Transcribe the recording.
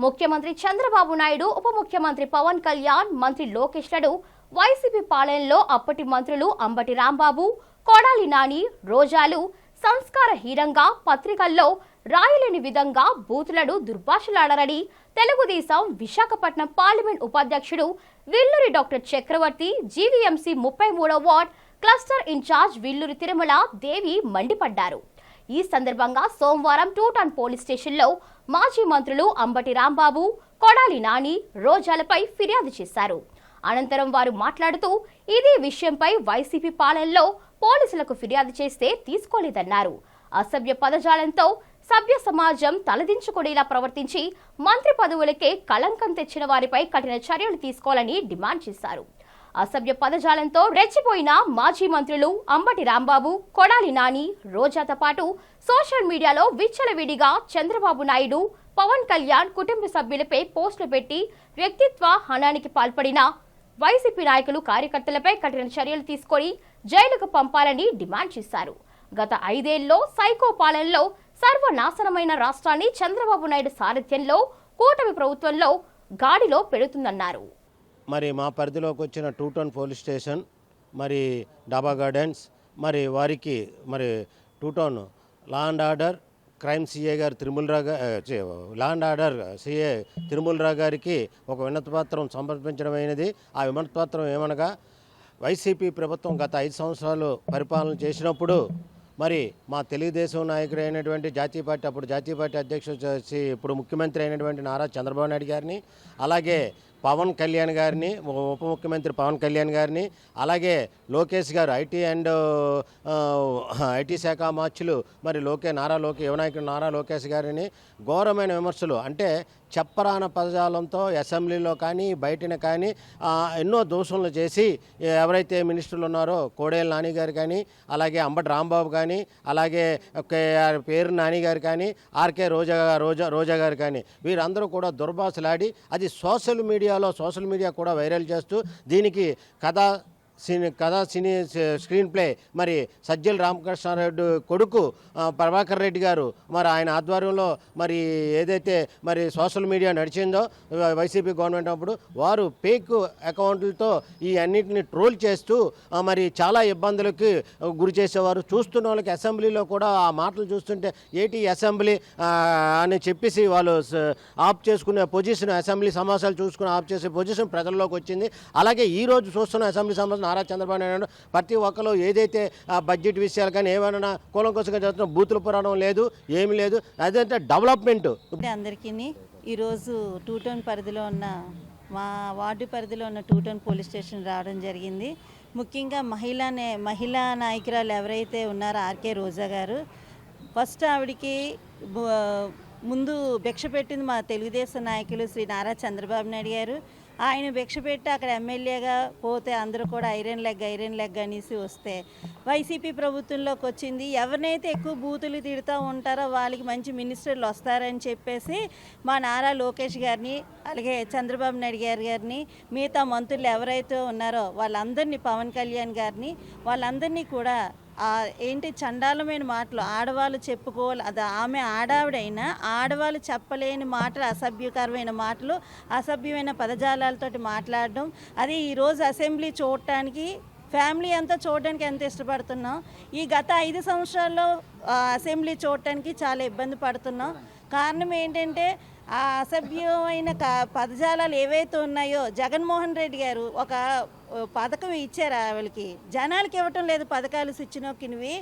ముఖ్యమంత్రి చంద్రబాబు నాయుడు ఉప ముఖ్యమంత్రి పవన్ కళ్యాణ్ మంత్రి లోకేష్లను వైసీపీ పాలనలో అప్పటి మంత్రులు అంబటి రాంబాబు కొడాలి నాని రోజాలు సంస్కారహీనంగా పత్రికల్లో రాయలేని విధంగా బూతులను దుర్భాషలాడారని తెలుగుదేశం విశాఖపట్నం పార్లమెంట్ ఉపాధ్యక్షుడు విల్లూరి డాక్టర్ చక్రవర్తి జీవీఎంసీ ముప్పై మూడో ward cluster incharge Villuri Tirumala Devi మండిపడ్డారు. ఈ సందర్భంగా సోమవారం టూటాన్ పోలీస్ స్టేషన్లో మాజీ మంత్రులు అంబటి రాంబాబు కొడాలి నాని రోజాలపై ఫిర్యాదు చేశారు. అనంతరం వారు మాట్లాడుతూ ఇదే విషయంపై వైసీపీ పాలనలో పోలీసులకు ఫిర్యాదు చేస్తే తీసుకోలేదన్నారు. అసభ్య పదజాలంతో సభ్య సమాజం తలదించుకునేలా ప్రవర్తించి మంత్రి పదవులకే కళంకం తెచ్చిన వారిపై కఠిన చర్యలు తీసుకోవాలని డిమాండ్ చేశారు. అసభ్య పదజాలంతో రెచ్చిపోయిన మాజీ మంత్రులు అంబటి రాంబాబు కొడాలి నాని రోజాతో పాటు సోషల్ మీడియాలో విచ్చలవిడిగా చంద్రబాబు నాయుడు పవన్ కళ్యాణ్ కుటుంబ సభ్యులపై పోస్టులు పెట్టి వ్యక్తిత్వ హనానికి పాల్పడిన వైసీపీ నాయకులు కార్యకర్తలపై కఠిన చర్యలు తీసుకొని జైలుకు పంపాలని డిమాండ్ చేశారు. గత ఐదేళ్ళలో సైకో పాలనలో సర్వనాశనమైన రాష్ట్రాన్ని చంద్రబాబు నాయుడు సారథ్యంలో కూటమి ప్రభుత్వంలో గాడిలో పెడుతుందన్నారు. మరి మా పరిధిలోకి వచ్చిన టూ టౌన్ పోలీస్ స్టేషన్ మరి డాబా గార్డెన్స్ మరి వారికి మరి two town law and order crime CI గారు తిరుమలరావు గారు law and order CI Tirumalarao గారికి ఒక వినతిపత్రం సమర్పించడమైనది ఆ వినతిపత్రం ఏమనగా వైసీపీ ప్రభుత్వం గత ఐదు సంవత్సరాలు పరిపాలన చేసినప్పుడు మరి మా తెలుగుదేశం నాయకుడు అయినటువంటి జాతీయ పార్టీ అప్పుడు జాతీయ పార్టీ అధ్యక్షుడు ఇప్పుడు ముఖ్యమంత్రి అయినటువంటి నారా చంద్రబాబు నాయుడు గారిని అలాగే పవన్ కళ్యాణ్ గారిని ఉప ముఖ్యమంత్రి పవన్ కళ్యాణ్ గారిని అలాగే లోకేష్ గారు ఐటీ అండ్ ఐటీ శాఖ మార్చులు మరి లోకే నారా లోకే యువనాయకుడు నారా లోకేష్ గారిని ఘోరమైన విమర్శలు. అంటే చెప్పరాన పదజాలంతో అసెంబ్లీలో కానీ బయటన కానీ ఎన్నో దోషణలు చేసి ఎవరైతే మినిస్టర్లు ఉన్నారో కోడేల నాని గారు కానీ అలాగే అంబటి రాంబాబు కానీ అలాగే పేరు నాని గారు కానీ ఆర్కే రోజా రోజా రోజా గారు కానీ వీరందరూ కూడా దుర్భాషలాడి అది సోషల్ మీడియా మీడియాలో సోషల్ మీడియా కూడా వైరల్ చేస్తూ దీనికి కథ సినీ కథా సినీ స్క్రీన్ ప్లే. మరి సజ్జల రామకృష్ణారెడ్డి కొడుకు ప్రభాకర్ రెడ్డి గారు మరి ఆయన ఆధ్వర్యంలో మరి ఏదైతే మరి సోషల్ మీడియా నడిచిందో వైసీపీ గవర్నమెంట్ అప్పుడు వారు పేక్ అకౌంట్లతో ఈ అన్నింటిని ట్రోల్ చేస్తూ మరి చాలా ఇబ్బందులకి గురి చేసేవారు. చూస్తున్న వాళ్ళకి అసెంబ్లీలో కూడా ఆ మాటలు చూస్తుంటే ఏటి అసెంబ్లీ? అని చెప్పేసి వాళ్ళు ఆఫ్ చేసుకునే పొజిషన్ అసెంబ్లీ సమావేశాలు చూసుకుని ఆఫ్ చేసే పొజిషన్ ప్రజల్లోకి వచ్చింది. అలాగే ఈ రోజు చూస్తున్న అసెంబ్లీ సమావేశం నారా చంద్రబాబు నాయుడు ప్రతి ఒక్కరు ఏదైతే ఆ బడ్జెట్ విషయాలు కానీ ఏమైనా కూలంకోసంగా చేస్తున్న బూతుల పురాణం లేదు ఏమీ లేదు అదంటే డెవలప్మెంట్. అందరికీ ఈరోజు టూ టౌన్ పరిధిలో ఉన్న మా వార్డు పరిధిలో ఉన్న టూ టౌన్ పోలీస్ స్టేషన్ రావడం జరిగింది. ముఖ్యంగా మహిళానే మహిళా నాయకురాలు ఎవరైతే ఉన్నారో ఆర్కే రోజా గారు ఫస్ట్ ఆవిడికి ముందు భిక్ష పెట్టింది మా తెలుగుదేశం నాయకులు శ్రీ నారా చంద్రబాబు నాయుడు గారు. ఆయన భిక్ష పెట్టి అక్కడ ఎమ్మెల్యేగా పోతే అందరూ కూడా ఐరన్ లెగ్ ఐరన్ లెగ్ అనేసి వస్తే వైసీపీ ప్రభుత్వంలోకి వచ్చింది. ఎవరినైతే ఎక్కువ బూతులు తిడుతూ ఉంటారో వాళ్ళకి మంచి మినిస్టర్లు వస్తారని చెప్పేసి మా నారా లోకేష్ గారిని అలాగే చంద్రబాబు నాయుడు గారి గారిని మిగతా మంత్రులు ఎవరైతే ఉన్నారో వాళ్ళందరినీ పవన్ కళ్యాణ్ గారిని వాళ్ళందరినీ కూడా ఏంటి చండాలమైన మాటలు? ఆడవాళ్ళు చెప్పుకోవాలి. అది ఆమె ఆడావిడైనా ఆడవాళ్ళు చెప్పలేని మాటలు అసభ్యకరమైన మాటలు అసభ్యమైన పదజాలాలతోటి మాట్లాడడం. అది ఈరోజు అసెంబ్లీ చూడటానికి ఫ్యామిలీ అంతా చూడడానికి ఎంత ఇష్టపడుతున్నాం? ఈ గత ఐదు సంవత్సరాల్లో అసెంబ్లీ చూడటానికి చాలా ఇబ్బంది పడుతున్నాం. కారణం ఏంటంటే ఆ అసభ్యమైన క- పదజాలాలు ఏవైతే ఉన్నాయో జగన్మోహన్ రెడ్డి గారు ఒక పథకం ఇచ్చారు ఆవిడకి. జనాలకి ఇవ్వటం లేదు పథకాలు ఇచ్చినొక్కినవి